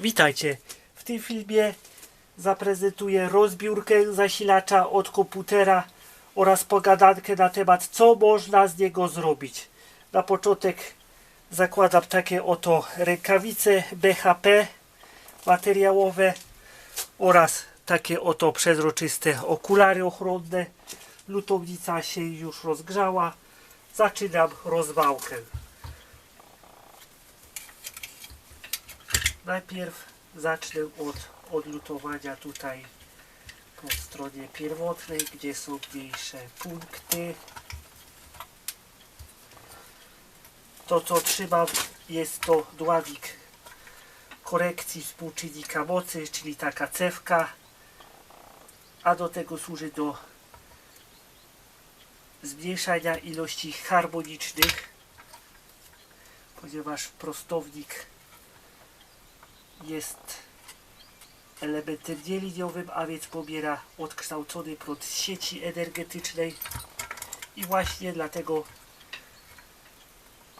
Witajcie. W tym filmie zaprezentuję rozbiórkę zasilacza od komputera oraz pogadankę na temat co można z niego zrobić. Na początek zakładam takie oto rękawice BHP materiałowe oraz takie oto przezroczyste okulary ochronne. Lutownica się już rozgrzała. Zaczynam rozwałkę. Najpierw zacznę od odlutowania tutaj po stronie pierwotnej, gdzie są mniejsze punkty. To co trzymam jest to dławik korekcji współczynnika mocy, czyli taka cewka, a do tego służy do zmniejszania ilości harmonicznych, ponieważ prostownik jest elementem nieliniowym, a więc pobiera odkształcony prąd z sieci energetycznej i właśnie dlatego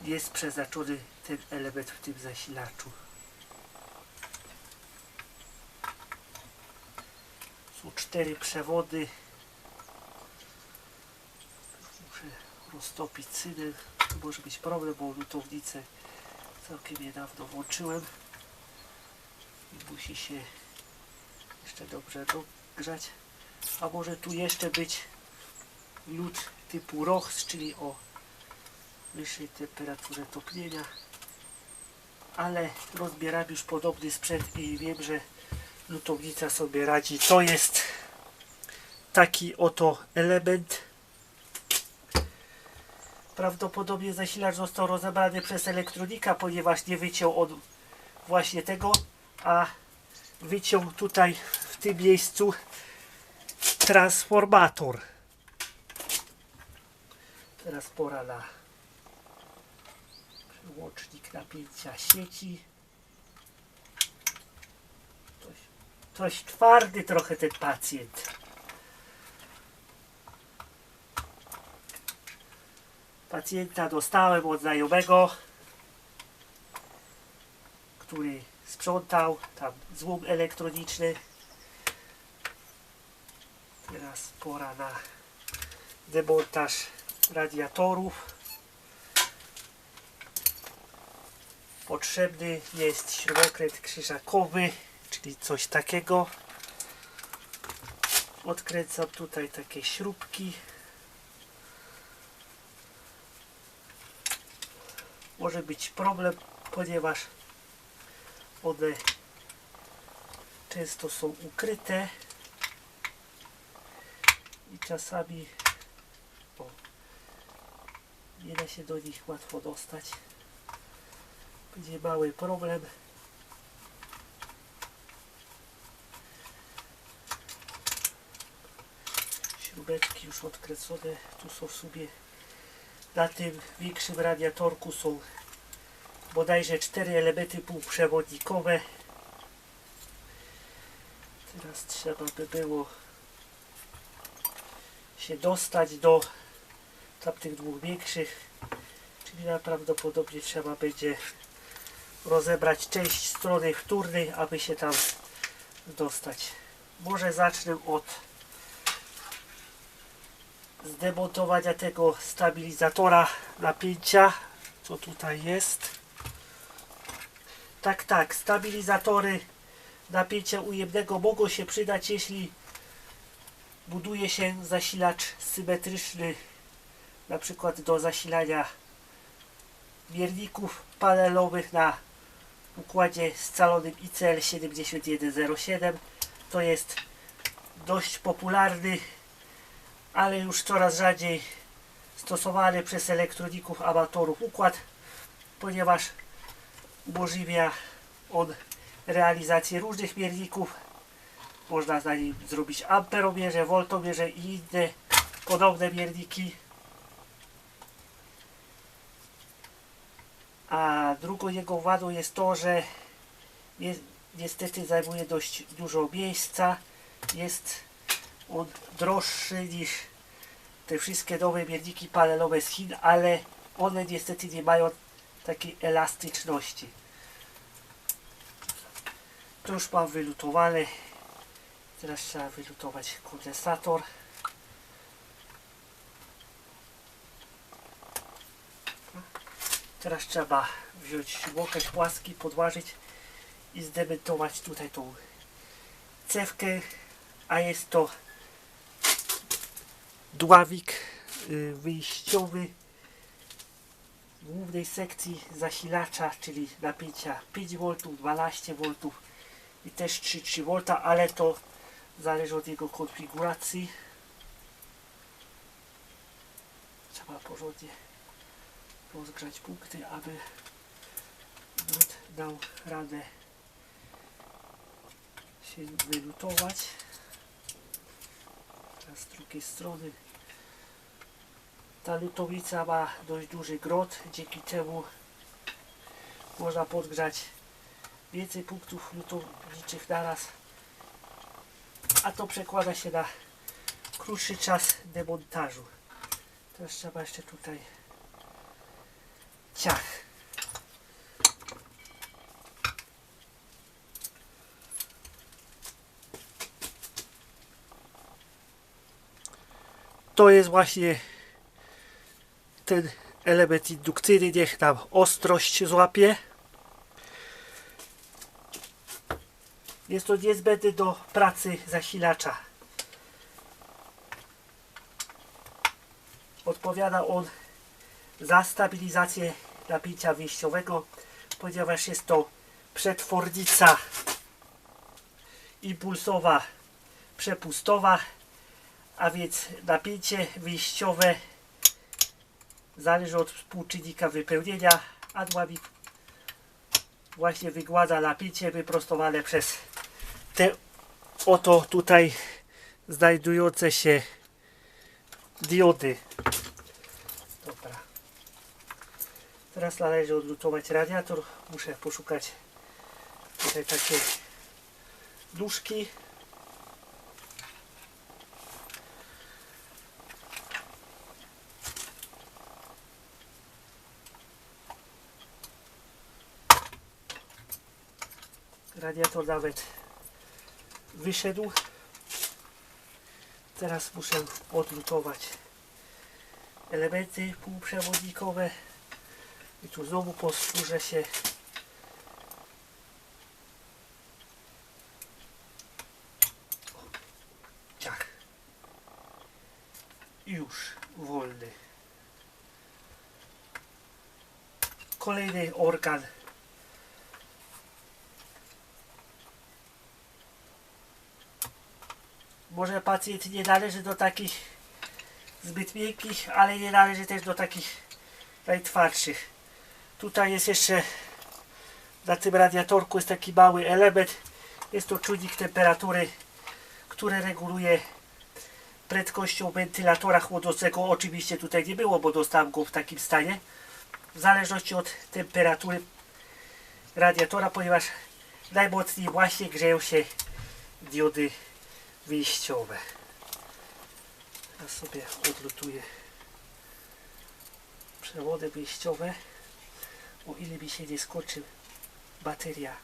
jest przeznaczony ten element w tym zasilaczu. Są cztery przewody. Muszę roztopić. To może być problem, bo lutownicę całkiem niedawno włączyłem musi się jeszcze dobrze dogrzać. A może tu jeszcze być lód typu ROHS, czyli o wyższej temperaturze topnienia. Ale rozbieram już podobny sprzęt i wiem, że lutownica sobie radzi. To jest taki oto element. Prawdopodobnie zasilacz został rozebrany przez elektronika, ponieważ nie wyciął on właśnie tego, a wyciął tutaj w tym miejscu transformator. Teraz pora na przełącznik napięcia sieci. Coś, coś twardy trochę ten pacjent. Pacjenta dostałem od znajomego, który sprzątał, tam złom elektroniczny. Teraz pora na demontaż radiatorów. Potrzebny jest śrubokręt krzyżakowy, czyli coś takiego. Odkręcam tutaj takie śrubki. Może być problem, ponieważ one często są ukryte i czasami o, nie da się do nich łatwo dostać. Będzie mały problem. Śrubeczki już odkręcone. Tu są w sumie na tym większym radiatorku są bodajże cztery elementy półprzewodnikowe. Teraz trzeba by było się dostać do tamtych dwóch większych, czyli najprawdopodobniej trzeba będzie rozebrać część strony wtórnej, aby się tam dostać. Może zacznę od zdemontowania tego stabilizatora napięcia, co tutaj jest. Tak, tak, stabilizatory napięcia ujemnego mogą się przydać, jeśli buduje się zasilacz symetryczny, na przykład do zasilania mierników panelowych na układzie scalonym ICL 7107. To jest dość popularny, ale już coraz rzadziej stosowany przez elektroników amatorów układ, ponieważ umożliwia on realizację różnych mierników. Można na nim zrobić amperomierze, woltomierze i inne podobne mierniki. A drugą jego wadą jest to, że ni niestety zajmuje dość dużo miejsca. Jest on droższy niż te wszystkie nowe mierniki panelowe z Chin, ale one niestety nie mają takiej elastyczności. To już mam wylutowane. Teraz trzeba wylutować kondensator. Teraz trzeba wziąć łokieć płaski, podważyć i zdementować tutaj tą cewkę, a jest to dławik y, wyjściowy głównej sekcji zasilacza, czyli napięcia 5V, 12V i też 3,3V, ale to zależy od jego konfiguracji. Trzeba porządnie rozgrzać punkty, aby drut dał radę się wylutować. Teraz z drugiej strony ta lutownica ma dość duży grot, dzięki temu można podgrzać więcej punktów lutowniczych naraz, a to przekłada się na krótszy czas demontażu. Teraz trzeba jeszcze tutaj ciach. To jest właśnie ten element indukcyjny, niech nam ostrość złapie. Jest to niezbędne do pracy zasilacza. Odpowiada on za stabilizację napięcia wyjściowego, ponieważ jest to przetwornica impulsowa przepustowa, a więc napięcie wyjściowe zależy od współczynnika wypełnienia, a właśnie wygładza napięcie wyprostowane przez te oto tutaj znajdujące się diody. Dobra. Teraz należy odlutować radiator. Muszę poszukać tutaj takiej nóżki. Radiator nawet wyszedł. Teraz muszę odlutować elementy półprzewodnikowe. I tu znowu posłużę się. Już wolny. Kolejny organ. Może pacjent nie należy do takich zbyt miękkich, ale nie należy też do takich najtwardszych. Tutaj jest jeszcze na tym radiatorku jest taki mały element. Jest to czujnik temperatury, który reguluje prędkością wentylatora chłodzącego. Oczywiście tutaj nie było, bo dostałem go w takim stanie. W zależności od temperatury radiatora, ponieważ najmocniej właśnie grzeją się diody wyjściowe. Ja sobie odlutuję przewody wyjściowe o ile mi się nie skończy bateria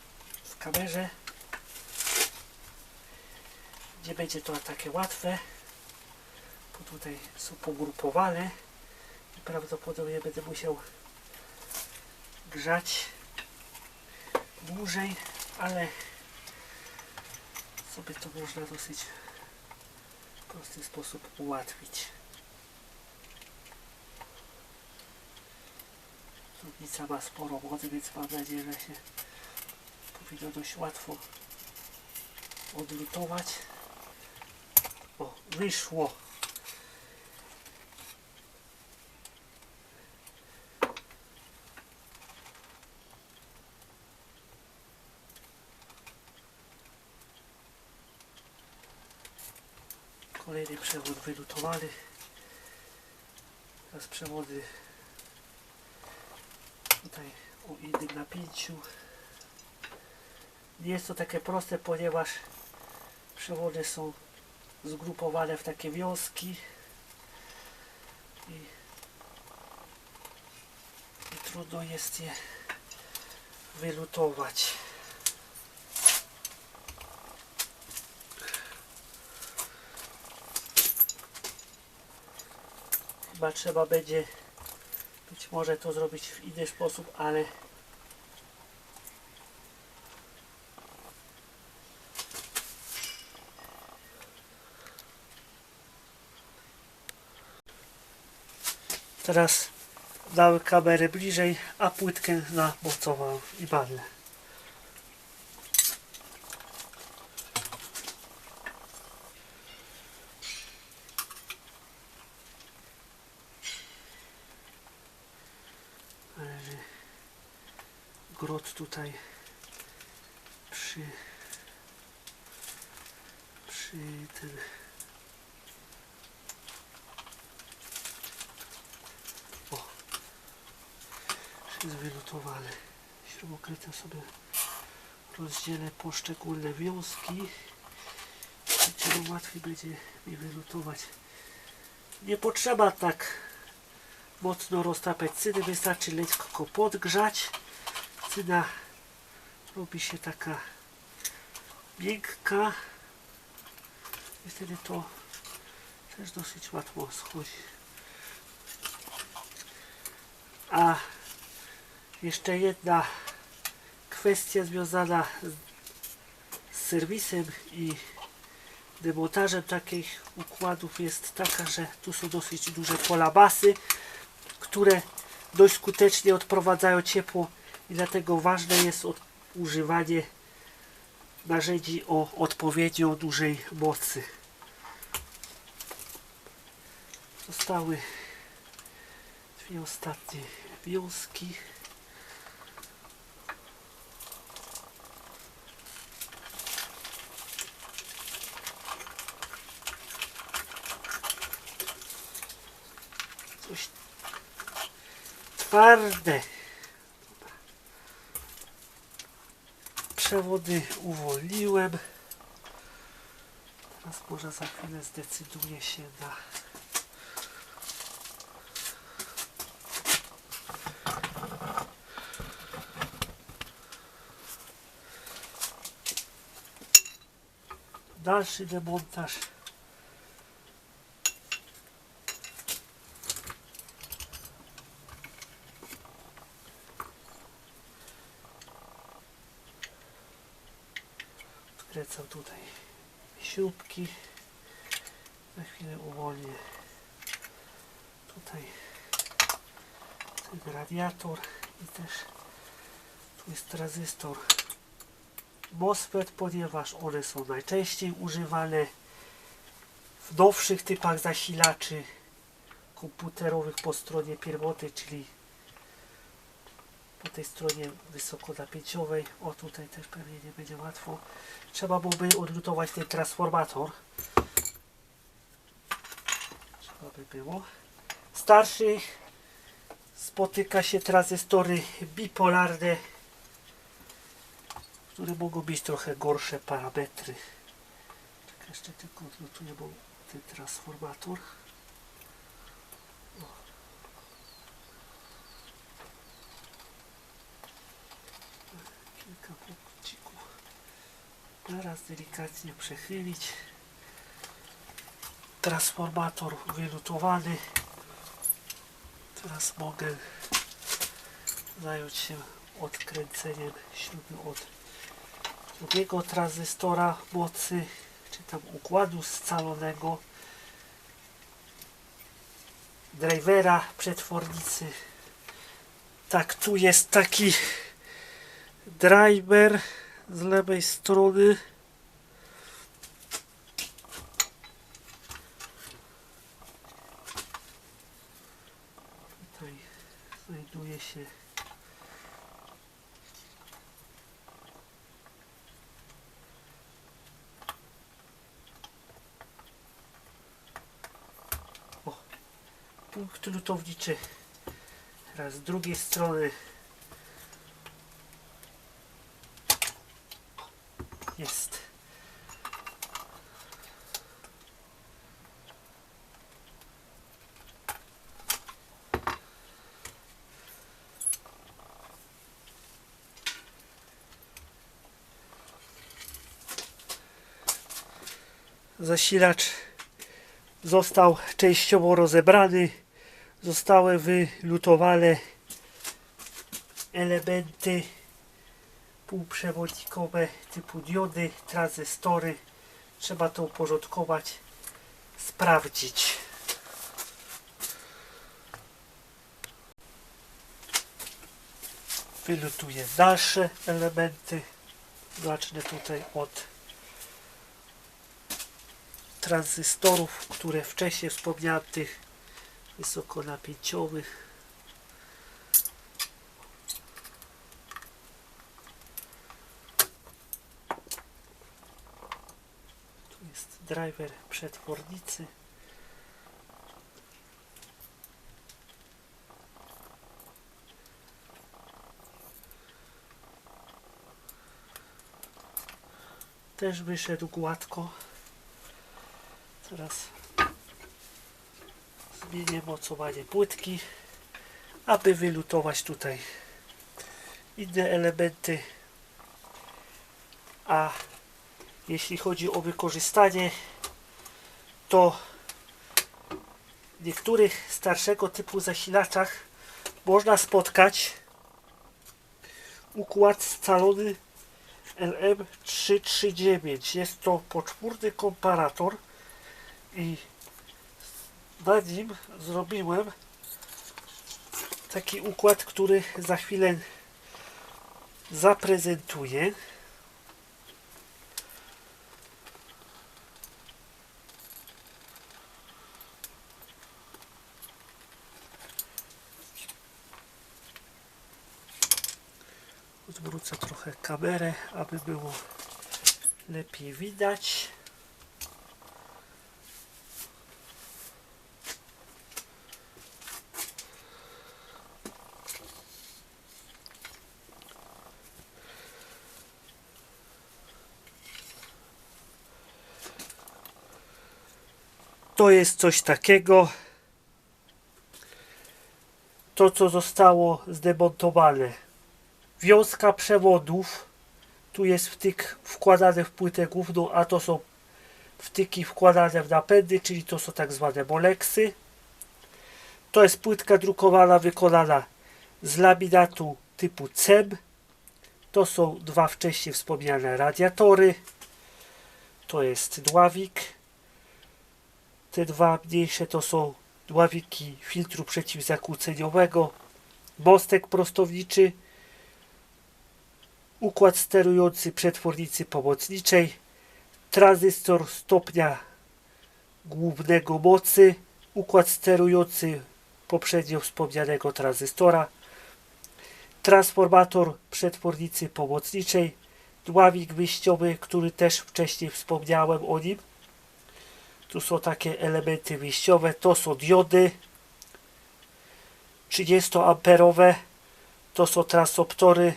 w kamerze nie będzie to takie łatwe bo tutaj są pogrupowane i prawdopodobnie będę musiał grzać dłużej ale sobie to można dosyć w prosty sposób ułatwić Studnica ma sporo wody, więc mam nadzieję, że się powinno dość łatwo odlutować. O, wyszło. Kolejny przewód wylutowany. Teraz przewody tutaj o innym napięciu. Nie jest to takie proste, ponieważ przewody są zgrupowane w takie wiązki i, i trudno jest je wylutować. Chyba trzeba będzie być może to zrobić w inny sposób, ale Teraz dałem kamerę bliżej, a płytkę namocowałem i badlę. Ale że grot tutaj przy przy ten o jest wylutowany. Śrubokrętem sobie rozdzielę poszczególne wiązki i tyle łatwiej będzie mi wylutować. Nie potrzeba tak mocno roztapiać cyny, wystarczy lekko podgrzać. Cyna robi się taka miękka i wtedy to też dosyć łatwo schodzi. A jeszcze jedna kwestia związana z serwisem i demontażem takich układów jest taka, że tu są dosyć duże polabasy, które dość skutecznie odprowadzają ciepło i dlatego ważne jest od, używanie narzędzi o odpowiednio dużej mocy. Zostały dwie ostatnie wiązki. Coś twarde. Przewody uwolniłem. Teraz może za chwilę zdecyduję się na dalszy demontaż. Wkręcam tutaj śrubki. Za chwilę uwolnię tutaj ten radiator i też tu jest tranzystor MOSFET, ponieważ one są najczęściej używane w nowszych typach zasilaczy komputerowych po stronie pierwotnej, czyli po tej stronie wysokonapięciowej. O tutaj też pewnie nie będzie łatwo. Trzeba byłoby odlutować ten transformator. Trzeba by było. W starszych spotyka się tranzystory bipolarne, które mogą mieć trochę gorsze parametry. Tak jeszcze tylko odlutuję, bo ten transformator. Punkcików. Teraz delikatnie przechylić. Transformator wylutowany. Teraz mogę zająć się odkręceniem śruby od drugiego tranzystora mocy, czy tam układu scalonego, drivera przetwornicy. Tak, tu jest taki driver z lewej strony. Tutaj znajduje się o, punkt lutowniczy. Teraz z drugiej strony Jest. Zasilacz został częściowo rozebrany. zostały wylutowane elementy półprzewodnikowe typu diody, tranzystory. Trzeba to uporządkować, sprawdzić. Wylutuję dalsze elementy. Zacznę tutaj od tranzystorów, które wcześniej wspomniałem, tych wysokonapięciowych. Tu jest driver przetwornicy. Też wyszedł gładko. Teraz zmienię mocowanie płytki, aby wylutować tutaj inne elementy. A jeśli chodzi o wykorzystanie, to w niektórych starszego typu zasilaczach można spotkać układ scalony LM339. Jest to poczwórny komparator i na nim zrobiłem taki układ, który za chwilę zaprezentuję. Odwrócę trochę kamerę, aby było lepiej widać. To jest coś takiego. To, co zostało zdemontowane. Wiązka przewodów. Tu jest wtyk wkładany w płytę główną, a to są wtyki wkładane w napędy, czyli to są tak zwane moleksy. To jest płytka drukowana, wykonana z laminatu typu CEM. To są dwa wcześniej wspomniane radiatory. To jest dławik. Te dwa mniejsze to są dławiki filtru przeciwzakłóceniowego, mostek prostowniczy, układ sterujący przetwornicy pomocniczej, tranzystor stopnia głównego mocy, układ sterujący poprzednio wspomnianego tranzystora, transformator przetwornicy pomocniczej, dławik wyjściowy, który też wcześniej wspomniałem o nim, tu są takie elementy wyjściowe. To są diody 30 amperowe. To są transoptory.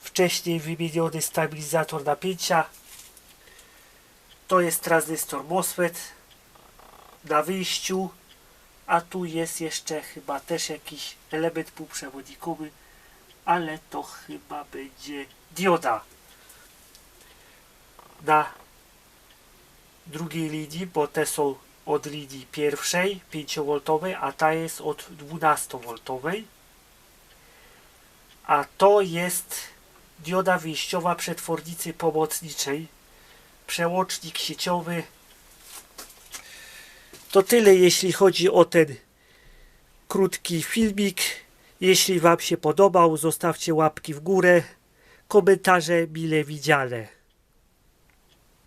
Wcześniej wymieniony stabilizator napięcia. To jest tranzystor MOSFET na wyjściu. A tu jest jeszcze chyba też jakiś element półprzewodnikowy, ale to chyba będzie dioda na drugiej linii, bo te są od linii pierwszej 5V, a ta jest od 12V. A to jest dioda wyjściowa przetwornicy pomocniczej, przełącznik sieciowy. To tyle jeśli chodzi o ten krótki filmik. Jeśli Wam się podobał, zostawcie łapki w górę, komentarze mile widziane.